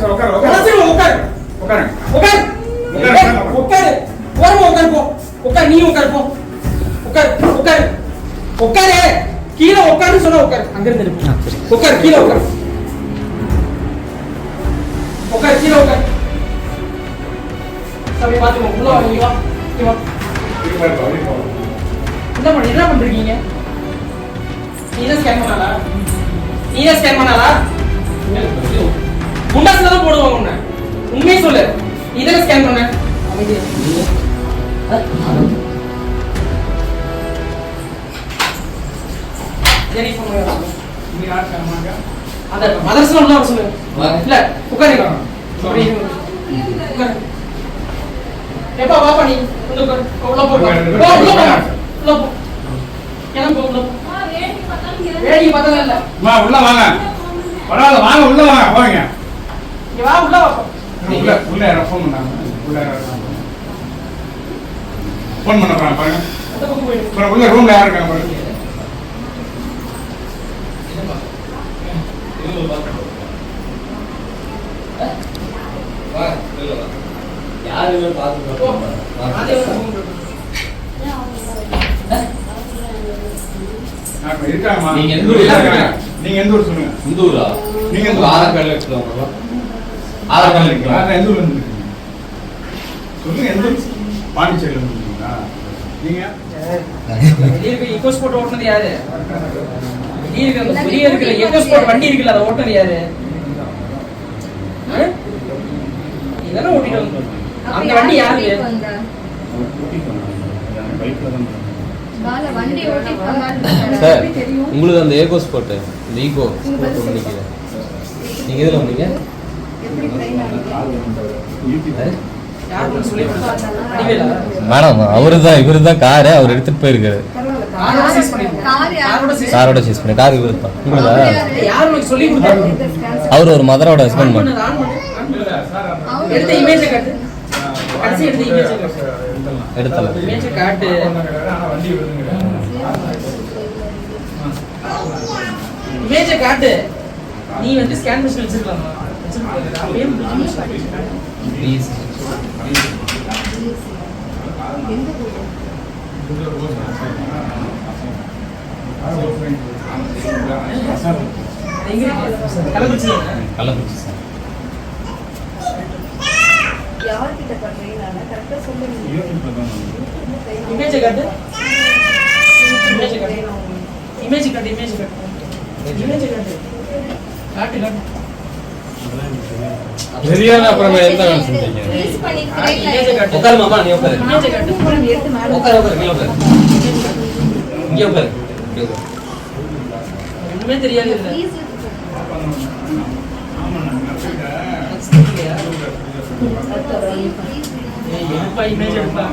Sir உட்காரு உட்காரு உட்காரு. உட்காரு உட்காரு. உட்காரு உட்காரு. உட்காரு. ஓரமா உட்காரு போ. உட்காரு நீ உட்காரு போ. உட்காரு உட்காரு. உட்காரு. கீழே உட்காரு சொன்னா உட்காரு. அங்க இருந்து. உட்காரு கீழே உட்காரு. உட்காரு கீழே உட்காரு. பாத்துக்கோ. உள்ள வா நீ வா வா. என்ன பண்ண என்ன பண்றீங்க? நீ தான் ஸ்கேன் பண்ணாலா நீ தான் ஸ்கேன் பண்ணாலா குண்டாஸ்ல தான் போடுவாங்க உன்னை. உண்மையை சொல்லு. தானே ஸ்கேன் பண்ண. சரி? அந்த மதரசா உள்ள சொல்லு. இல்ல உட்காருங்க. எப்பா வாப்பா நீ. உள்ள உள்ள போ. உள்ள போ உள்ள போ. எனக்கு போ. உள்ள போ. இல்ல. உள்ள வாங்க. வராத வாங்க உள்ள வாங்க போங்க. இங்க வா உள்ள வாப்பா உள்ள உள்ள யாரோ ஃபோன் பண்ணாங்க உள்ள யாரோ ஃபோன் பண்ண போறாங்க பாருங்க. அப்புறம் உள்ள ரூம்ல யார் இருக்காங்க பாருங்க. யாருமே பார்த்து இருக்காங்க. நீங்க எந்த ஊர் சொல்லுங்க? இந்த ஊரா நீங்க நீங்க எந்த ஊர்? எந்த ஊர்ல இருக்கீங்க? சொல்லுங்க எந்த பாண்டிச்சேரியில இருந்து இருக்கீங்களா? நீங்க? ஓட்டுனது யாரு? பெரிய வண்டி இருக்குல்ல அதை ஓட்டுனது யாரு? ஆ? இதெல்லாம் ஓட்டிட்டு வந்து? அந்த வண்டி யாரு சார் உங்களுக்கு அந்த ஏகோ இந்த ஈகோ ஸ்போர்ட் நீங்கள் இதில் வந்தீங்க? மேடம் அவரு தான் இவரு தான் காரு அவர் எடுத்துட்டு போயிருக்காரு. காரோட சீஸ் பண்ணி கார் இவரு தான். உங்களுதா? அவர் ஒரு மதரோட ஹஸ்பண்ட் மேடம். எடுத்தல காட்டு. நீ வந்து ஸ்கேன் மிஷின் வச்சிருக்கலாமா? வச்சிருக்க அப்படியே முடிஞ்சு. கள்ளக்குறிச்சி சார் யார்கிட்ட பண்றீங்க கரெக்டா சொல்லுங்க image காட்டு. image காட்டு. image காட்டு, image காட்டு. காட்டு. காட்டு, காட்டு. தெரியாத அப்புறமே எந்த வேலை செஞ்சீங்க. உட்காரு மாமா நீ உட்காரு. உட்காரு உட்காரு. உட்காரு இங்கே உட்காரு. ஒண்ணுமே தெரியாது எடுப்பா